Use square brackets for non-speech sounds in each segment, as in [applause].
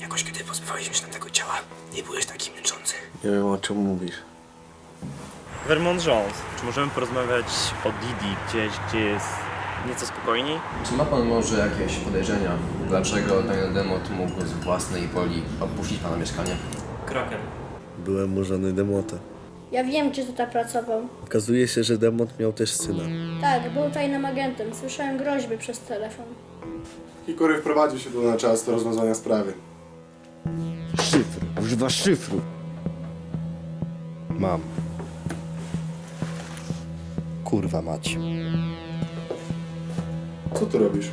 Jakoś kiedy pozbywaliśmy się tamtego ciała, nie byłeś taki męczący. Nie wiem o czym mówisz. Vermont Jones, czy możemy porozmawiać o Didi gdzieś, gdzie jest nieco spokojniej? Czy ma pan może jakieś podejrzenia, dlaczego Daniel Demot mógł z własnej woli opuścić pana mieszkanie? Kraken. Byłem u żony Demota. Ja wiem, gdzie tutaj pracował. Okazuje się, że Demot miał też syna. Tak, był tajnym agentem. Słyszałem groźby przez telefon. Hikory wprowadził się tu na czas do rozwiązania sprawy. Szyfr. Używa szyfru. Mam. Kurwa mać. Co tu robisz?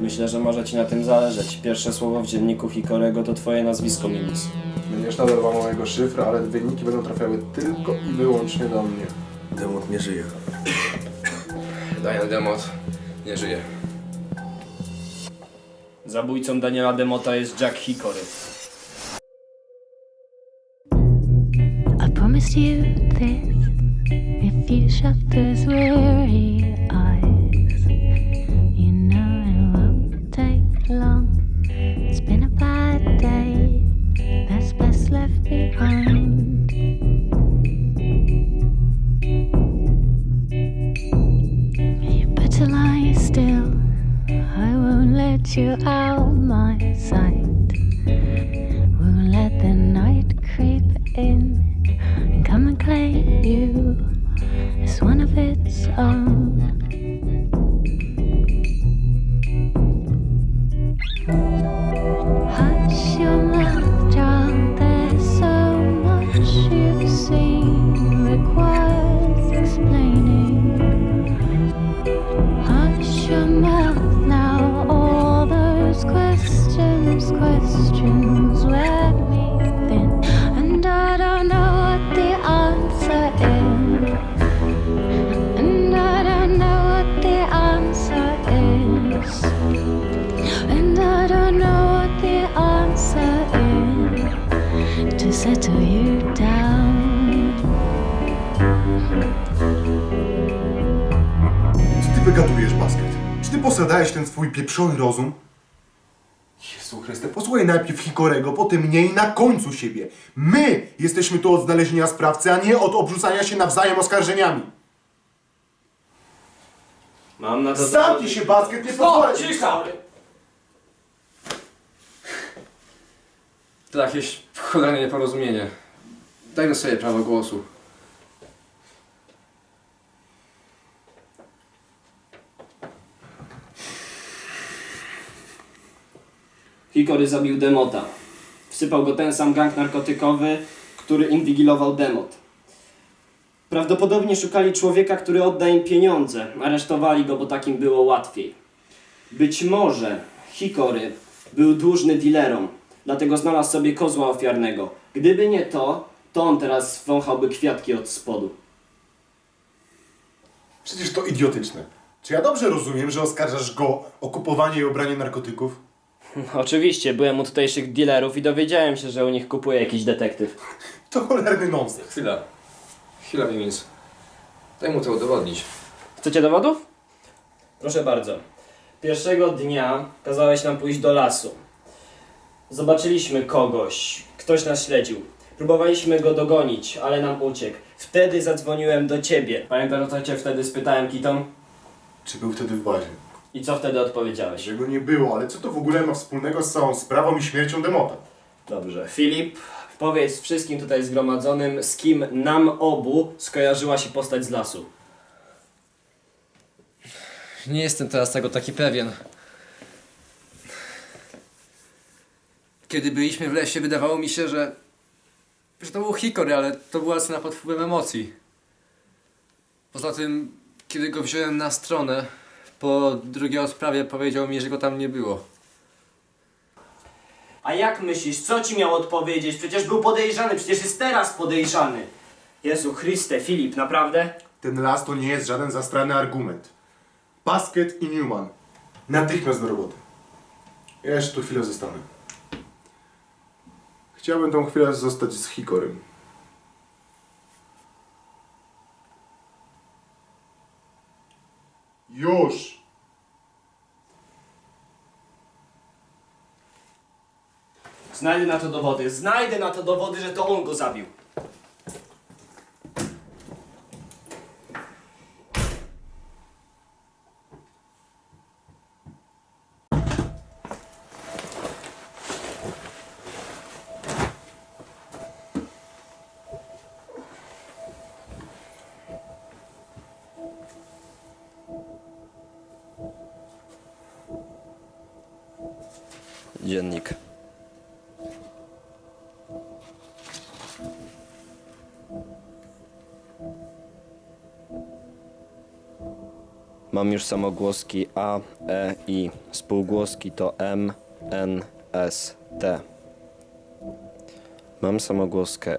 Myślę, że może ci na tym zależeć. Pierwsze słowo w dzienniku Hikorego to twoje nazwisko, Minis. Będziesz nadal łamał mojego szyfra, ale wyniki będą trafiały tylko i wyłącznie do mnie. Demot nie żyje. Daniel Demot nie żyje. Zabójcą Daniela Demota jest Jack Hikory. I you this if you shut weary. You out pieprzony rozum? Jezu Chryste, posłuchaj najpierw Hikorego, potem mnie i na końcu siebie. My jesteśmy tu od znalezienia sprawcy, a nie od obrzucania się nawzajem oskarżeniami. Mam na to... Zamknij się, basket, nie pozwolę ci- To jakieś cholerne nieporozumienie. Dajmy sobie prawo głosu. Hikory zabił Demota. Wsypał go ten sam gang narkotykowy, który inwigilował Demot. Prawdopodobnie szukali człowieka, który odda im pieniądze. Aresztowali go, bo takim było łatwiej. Być może Hikory był dłużny dealerom, dlatego znalazł sobie kozła ofiarnego. Gdyby nie to, to on teraz wąchałby kwiatki od spodu. Przecież to idiotyczne. Czy ja dobrze rozumiem, że oskarżasz go o kupowanie i obranie narkotyków? [laughs] Oczywiście, byłem u tutejszych dealerów i dowiedziałem się, że u nich kupuje jakiś detektyw. [laughs] To cholerny nonsens. Chwila. Chwila, Mimins. Daj mu to udowodnić. Chcecie dowodów? Proszę bardzo. Pierwszego dnia kazałeś nam pójść do lasu. Zobaczyliśmy kogoś. Ktoś nas śledził. Próbowaliśmy go dogonić, ale nam uciekł. Wtedy zadzwoniłem do ciebie. Pamiętasz, co cię wtedy spytałem, Kiton? Czy był wtedy w bazie? I co wtedy odpowiedziałeś? Że go nie było, ale co to w ogóle ma wspólnego z całą sprawą i śmiercią Demota? Dobrze. Filip, powiedz wszystkim tutaj zgromadzonym, z kim nam obu skojarzyła się postać z lasu. Nie jestem teraz tego taki pewien. Kiedy byliśmy w lesie, wydawało mi się, że, że to był Hikory, ale to była scena pod wpływem emocji. Poza tym, kiedy go wziąłem na stronę, po drugiej odprawie powiedział mi, że go tam nie było. A jak myślisz, co ci miał odpowiedzieć? Przecież był podejrzany, przecież jest teraz podejrzany. Jezu Chryste, Filip, naprawdę? Ten las to nie jest żaden zastrany argument. Basket i Newman. Natychmiast do roboty. Ja jeszcze tu chwilę zostanę. Chciałbym tą chwilę zostać z Hikorym. Już! Znajdę na to dowody. Znajdę na to dowody, że to on go zabił. Dziennik. Mam już samogłoski A, E, I. Spółgłoski to M, N, S, T. Mam samogłoskę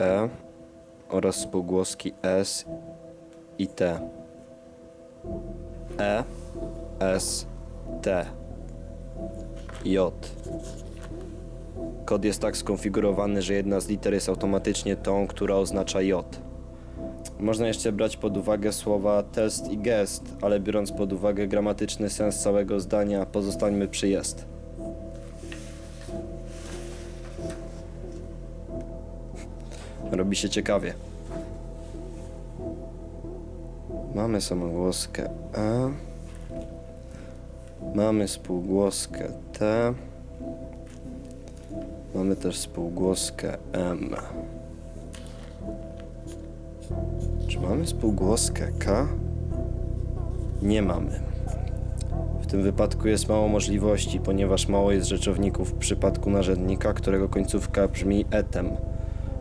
E oraz spółgłoski S i T. E, S, T. J. Kod jest tak skonfigurowany, że jedna z liter jest automatycznie tą, która oznacza J. Można jeszcze brać pod uwagę słowa test i gest, ale biorąc pod uwagę gramatyczny sens całego zdania, pozostańmy przy jest. Robi się ciekawie. Mamy samogłoskę E. Mamy spółgłoskę T. Mamy też spółgłoskę M. Czy mamy spółgłoskę K? Nie mamy. W tym wypadku jest mało możliwości, ponieważ mało jest rzeczowników w przypadku narzędnika, którego końcówka brzmi etem.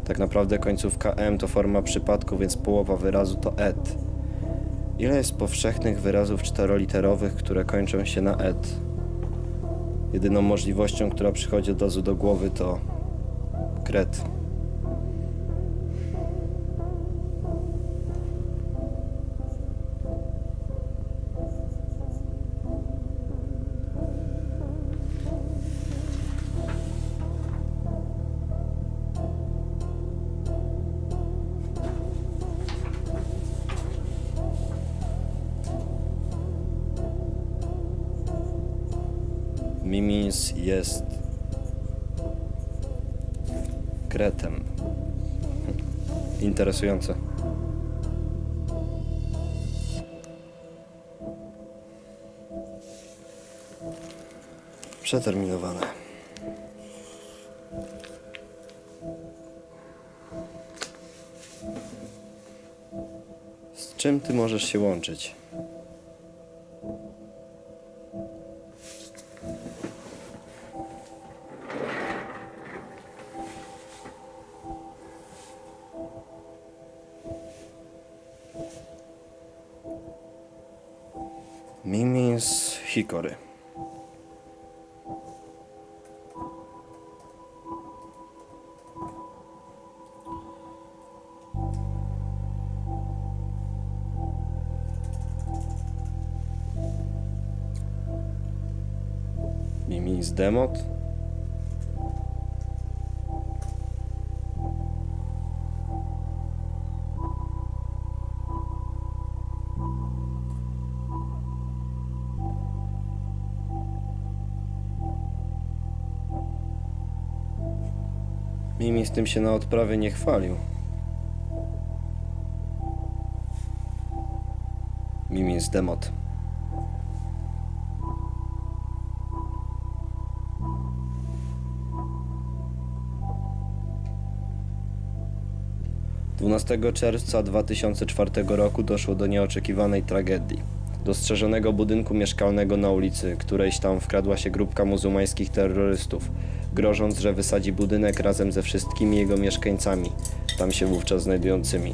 Tak naprawdę końcówka M to forma przypadku, więc połowa wyrazu to et. Ile jest powszechnych wyrazów czteroliterowych, które kończą się na et? Jedyną możliwością, która przychodzi od razu do głowy to kret. Mimis jest kretem. Interesujące. Przeterminowane. Z czym ty możesz się łączyć? Hikory. Mimis Demot. Mimi z tym się na odprawie nie chwalił. Mimi jest demot. Czerwca 2004 roku doszło do nieoczekiwanej tragedii. Do strzeżonego budynku mieszkalnego na ulicy, którejś tam wkradła się grupka muzułmańskich terrorystów, grożąc, że wysadzi budynek razem ze wszystkimi jego mieszkańcami, tam się wówczas znajdującymi.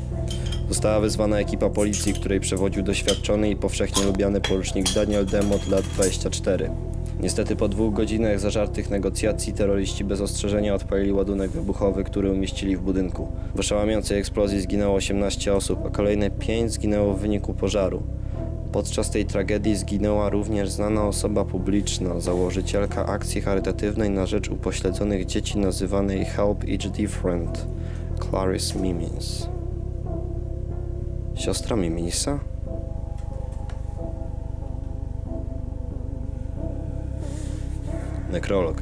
Została wezwana ekipa policji, której przewodził doświadczony i powszechnie lubiany porucznik Daniel Demot, lat 24. Niestety po dwóch godzinach zażartych negocjacji terroryści bez ostrzeżenia odpalili ładunek wybuchowy, który umieścili w budynku. W oszałamiającej eksplozji zginęło 18 osób, a kolejne 5 zginęło w wyniku pożaru. Podczas tej tragedii zginęła również znana osoba publiczna, założycielka akcji charytatywnej na rzecz upośledzonych dzieci nazywanej Help Each Different, Clarice Mimins. Siostra Mimisa? Nekrolog.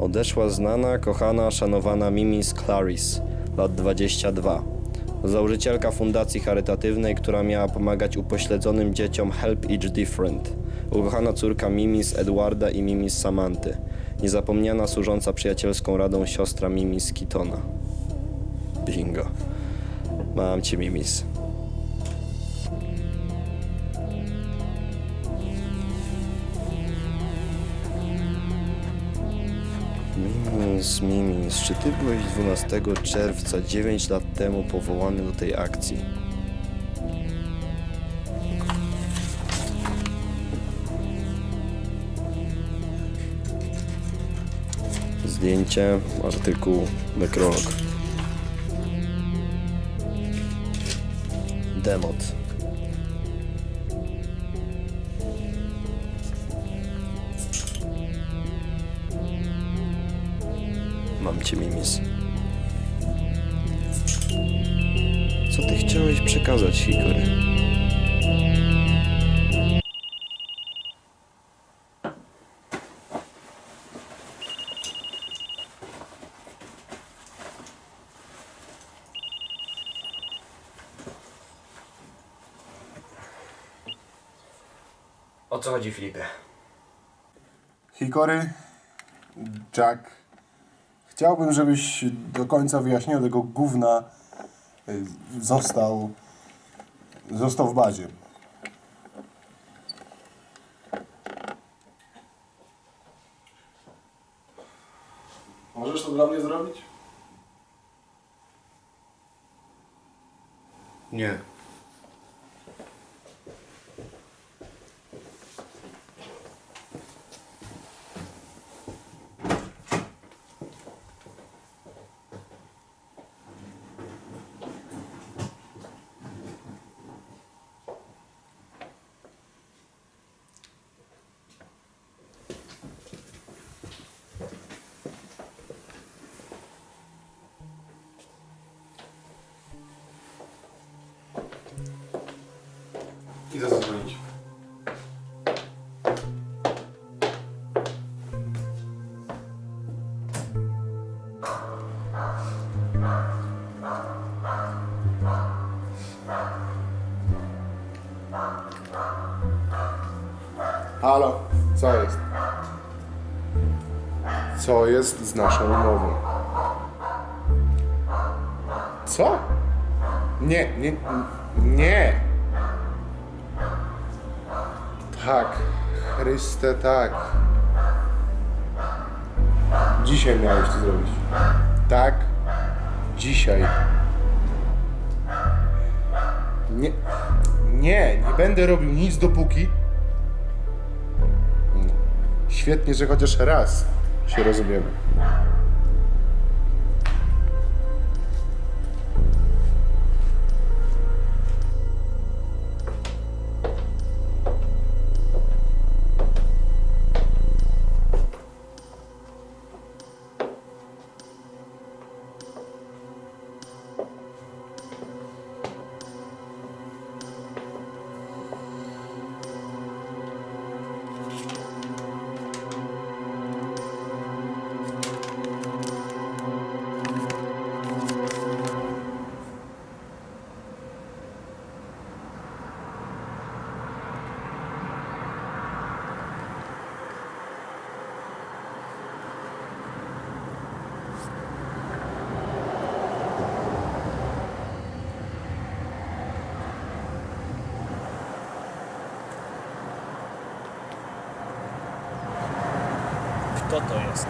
Odeszła znana, kochana, szanowana Mimis Clarice, lat 22. Założycielka fundacji charytatywnej, która miała pomagać upośledzonym dzieciom Help Each Different. Ukochana córka Mimis Edwarda i Mimis Samanty. Niezapomniana służąca przyjacielską radą siostra Mimis Kitona. Bingo. Mam cię, Mimis. Mimis, Mimis, czy ty byłeś 12 czerwca 9 lat temu powołany do tej akcji? Zdjęcie, artykuł, nekrolog. Demot. Mam cię, Mimis. Co ty chciałeś przekazać, Hikory? O co chodzi, Filipie? Hikory, Jack, chciałbym, żebyś do końca wyjaśnienia tego gówna y, został, został w bazie. Możesz to dla mnie zrobić? Nie. Idę zadzwonić. Halo, co jest? Co jest z naszą umową? Co? Nie, nie, nie. Tak, Chryste, tak. Dzisiaj miałeś to zrobić. Tak, dzisiaj. Nie, nie, nie będę robił nic dopóki. Świetnie, że chociaż raz się rozumiemy. Kto to jest?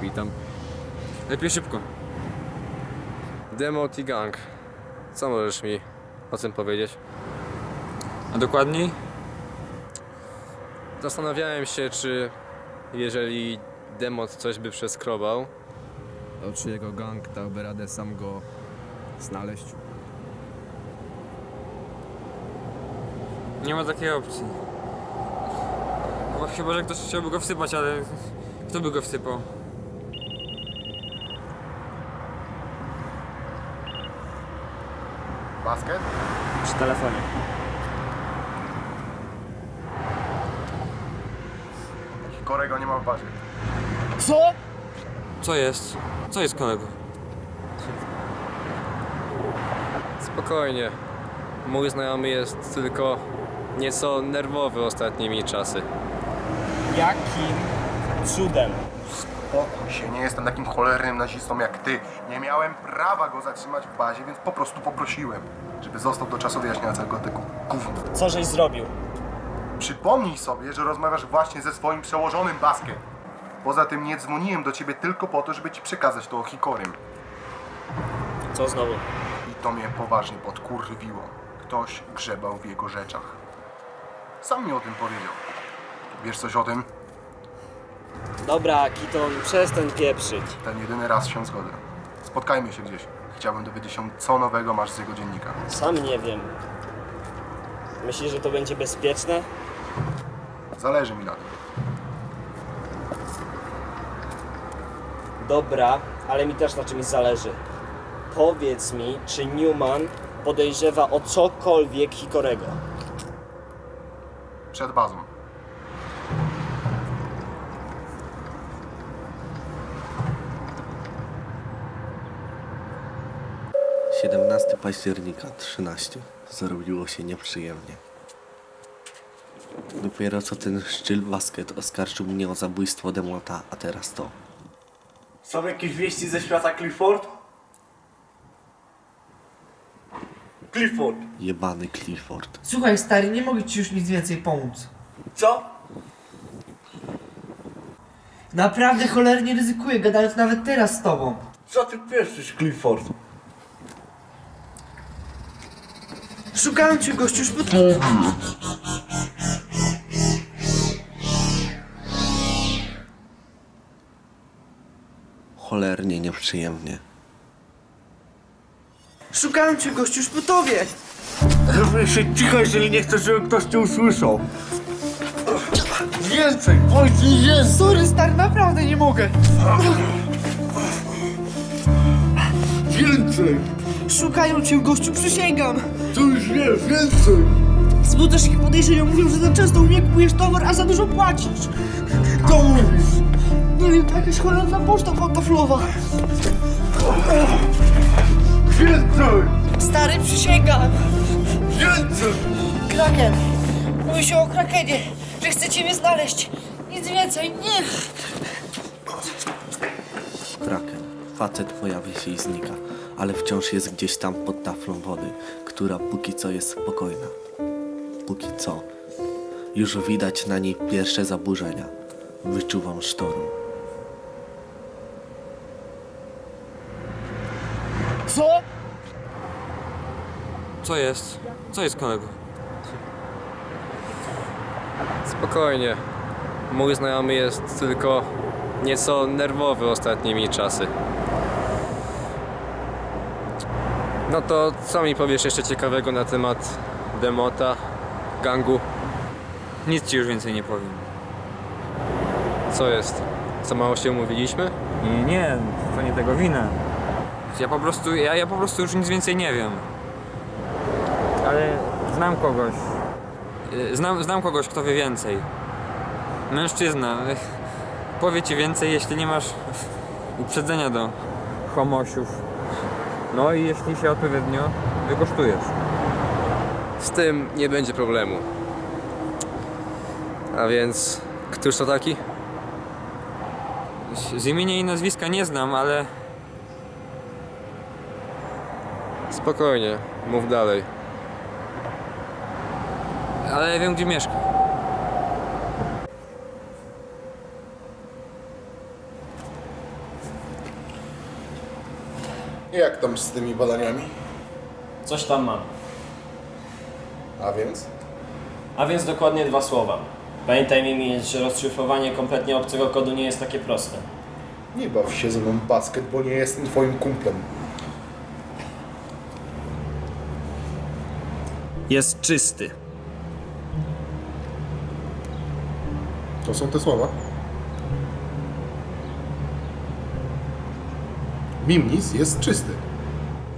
Witam. Lepiej szybko. Demot i gang. Co możesz mi o tym powiedzieć? A dokładniej? Zastanawiałem się, czy jeżeli Demot coś by przeskrobał, to czy jego gang dałby radę sam go znaleźć? Nie ma takiej opcji. No chyba, że ktoś chciałby go wsypać, ale kto by go wsypał? Basket? Przy telefonie. Korego nie ma w bazie. Co? Co jest? Co jest kolego? Spokojnie. Mój znajomy jest tylko nieco nerwowy ostatnimi czasy. Jakim cudem? Spokój się, nie jestem takim cholernym nazistą jak ty. Nie miałem prawa go zatrzymać w bazie, więc po prostu poprosiłem, żeby został do czasu wyjaśnienia całego tego gówna. Co żeś zrobił? Przypomnij sobie, że rozmawiasz właśnie ze swoim przełożonym Basket. Poza tym nie dzwoniłem do ciebie tylko po to, żeby ci przekazać to o Hikorym. Co znowu? I to mnie poważnie podkurwiło. Ktoś grzebał w jego rzeczach. Sam mi o tym powiedział. Wiesz coś o tym? Dobra, Kiton, przestań pieprzyć. Ten jedyny raz się zgodzę. Spotkajmy się gdzieś. Chciałbym dowiedzieć się, co nowego masz z jego dziennika. Sam nie wiem. Myślisz, że to będzie bezpieczne? Zależy mi na tym. Dobra, ale mi też na czymś zależy. Powiedz mi, czy Newman podejrzewa o cokolwiek Hikorego. Przed bazą. Siedemnasty października 13. Zrobiło się nieprzyjemnie. Dopiero co ten szczyl basket oskarżył mnie o zabójstwo Demota, a teraz to. Są jakieś wieści ze świata Clifford? Clifford. Jebany Clifford. Słuchaj stary, nie mogę ci już nic więcej pomóc. Co? Naprawdę cholernie ryzykuję, gadając nawet teraz z tobą. Co ty pieszczysz, Clifford? Szukałem cię gościu już pod... Cholernie nieprzyjemnie. Szukałem cię gościu już po tobie. Się cicho, jeżeli nie chcesz, żeby ktoś cię usłyszał. Więcej! Wojciech, jest! Sorry stary, naprawdę nie mogę. Więcej! Szukają cię gościu, przysięgam. To już wiesz, więcej! Wzbudzasz ich podejrzenia, mówią, że za często u mnie kupujesz towar, a za dużo płacisz. To mówisz! Nie wiem, to jakaś cholerna poczta pantoflowa. Więcej! Stary, przysięgam. Więcej! Kraken. Mówi się o Krakenie, że chcecie mnie znaleźć. Nic więcej, nie. Kraken. Facet pojawia się i znika, ale wciąż jest gdzieś tam pod taflą wody, która póki co jest spokojna. Póki co. Już widać na niej pierwsze zaburzenia. Wyczuwam sztorm. Co jest? Co jest kolego? Spokojnie. Mój znajomy jest tylko nieco nerwowy ostatnimi czasy. No to co mi powiesz jeszcze ciekawego na temat Demota, gangu? Nic ci już więcej nie powiem. Co jest? Za mało się umówiliśmy? Nie, nie, to nie tego wina. Ja po prostu, ja, ja po prostu już nic więcej nie wiem. Ale znam kogoś. Y, Znam, znam kogoś, kto wie więcej. Mężczyzna. Powie ci więcej, jeśli nie masz uprzedzenia do homosiów. No i jeśli się odpowiednio wykosztujesz. Z tym nie będzie problemu. A więc, któż to taki? Z imienia i nazwiska nie znam, ale Spokojnie, mów dalej. Ale wiem gdzie mieszka. Jak tam z tymi badaniami? Coś tam mam. A więc? A więc dokładnie dwa słowa. Pamiętaj Mimi, że rozszyfrowanie kompletnie obcego kodu nie jest takie proste. Nie baw się ze mną basket, bo nie jestem twoim kumplem. Jest czysty. To są te słowa? Mimnis jest czysty.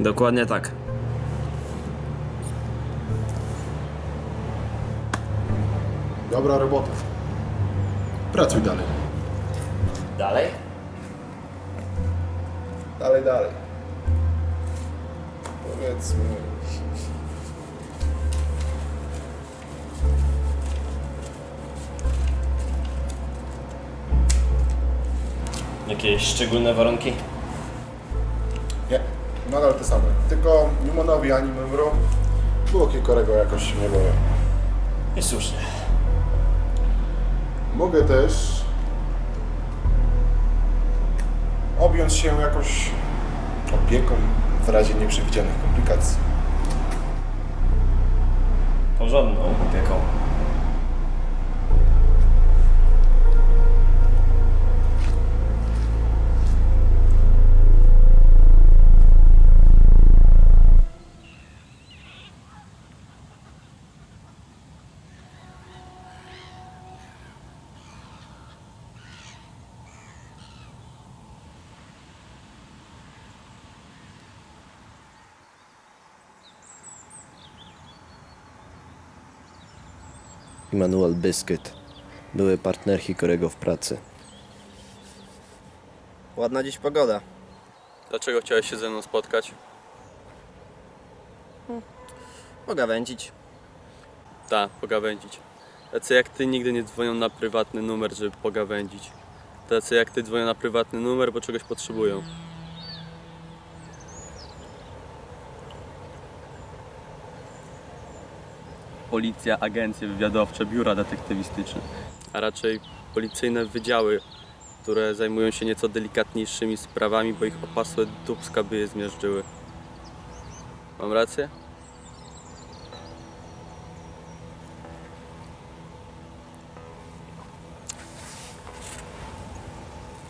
Dokładnie tak. Dobra robota. Pracuj dalej. Dalej? Dalej, dalej. Powiedzmy... Jakieś szczególne warunki? Nie, nadal te same. Tylko Newmanowi ani Memro było Hikorego jakoś nie boję. I słusznie. Mogę też objąć się jakoś opieką w razie nieprzewidzianych komplikacji. Porządną opieką. Immanuel Biscuit, były partner Hikorego w pracy. Ładna dziś pogoda. Dlaczego chciałeś się ze mną spotkać? Pogawędzić. Tak, pogawędzić. Tacy jak ty nigdy nie dzwonią na prywatny numer, żeby pogawędzić. Tacy jak ty dzwonią na prywatny numer, bo czegoś potrzebują. Policja, agencje wywiadowcze, biura detektywistyczne, a raczej policyjne wydziały, które zajmują się nieco delikatniejszymi sprawami, bo ich opasłe dubska by je zmiażdżyły. Mam rację?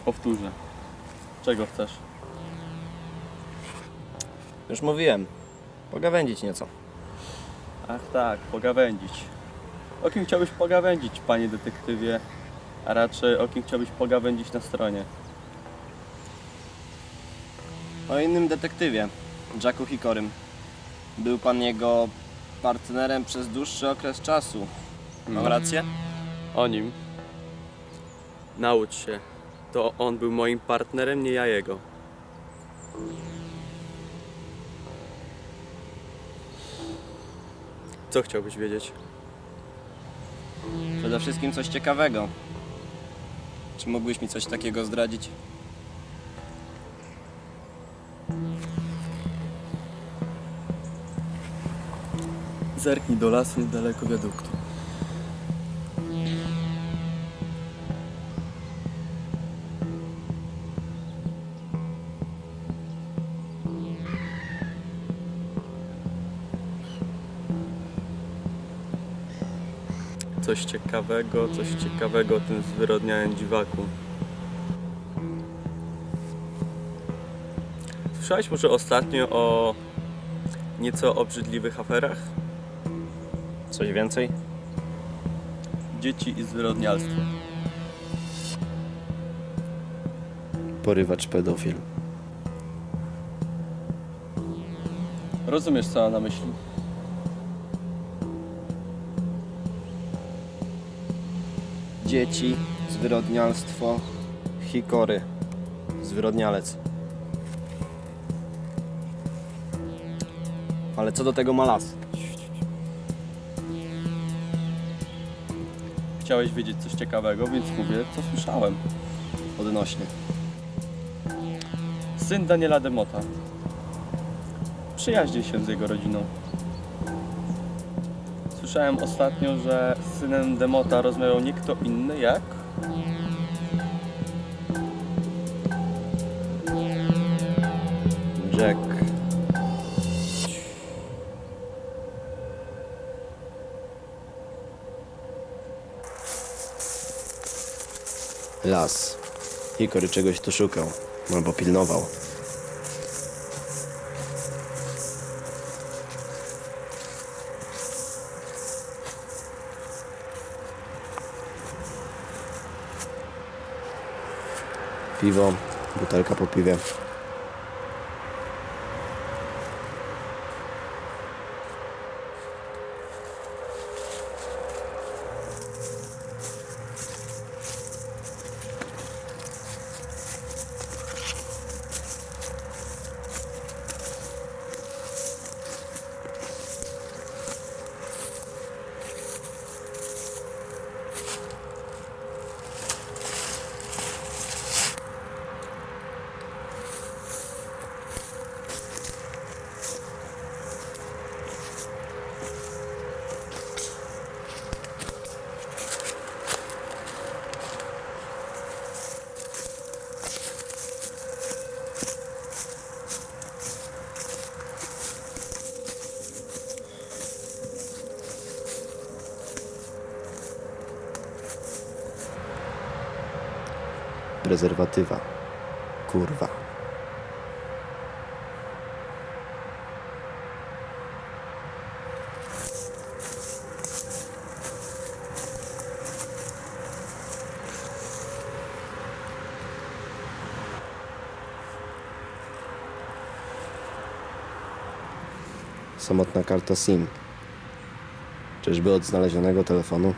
Powtórzę. Czego chcesz? Już mówiłem. Pogawędzić nieco. Ach tak, pogawędzić. O kim chciałbyś pogawędzić, panie detektywie? A raczej o kim chciałbyś pogawędzić na stronie? O innym detektywie, Jacku Hikorym. Był pan jego partnerem przez dłuższy okres czasu. Mam rację? O nim. Naucz się. To on był moim partnerem, nie ja jego. Co chciałbyś wiedzieć? Przede wszystkim coś ciekawego. Czy mógłbyś mi coś takiego zdradzić? Zerknij do lasu niedaleko wiaduktu. Coś ciekawego, coś ciekawego o tym zwyrodniałym dziwaku. Słyszałeś może ostatnio o nieco obrzydliwych aferach? Coś więcej? Dzieci i zwyrodnialstwo. Porywacz pedofil. Rozumiesz co mam na myśli? Dzieci, zwyrodnialstwo, hikory, zwyrodnialec. Ale co do tego ma las? Chciałeś wiedzieć coś ciekawego, więc mówię, co słyszałem. Odnośnie. Syn Daniela Demota. Przyjaźni się z jego rodziną. Słyszałem ostatnio, że z synem Demota rozmawiał nie kto inny jak... Jack. Las. Hikory czegoś tu szukał. Albo pilnował. Piwo, butelka po piwie. Prezerwatywa. Kurwa. Samotna karta SIM. Czyżby od znalezionego telefonu?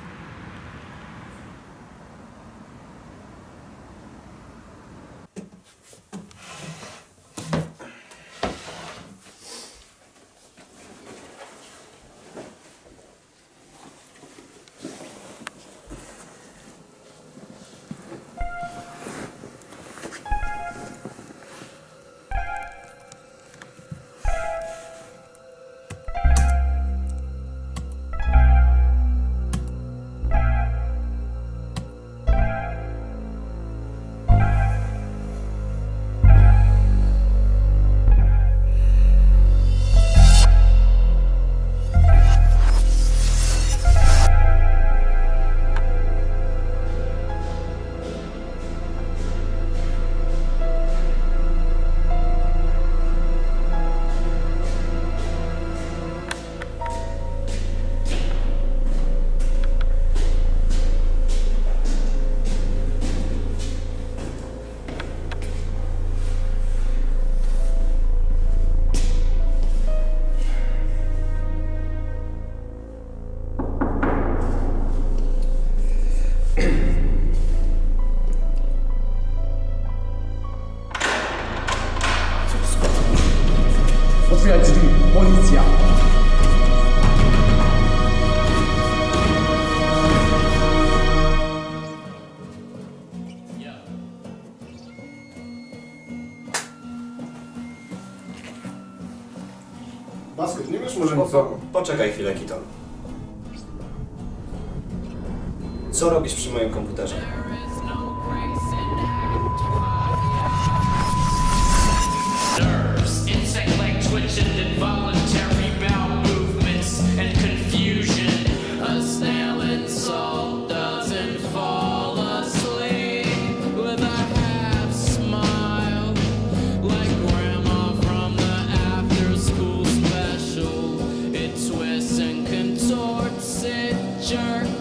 Poczekaj chwilę, Kiton. Co robisz przy moim komputerze? future.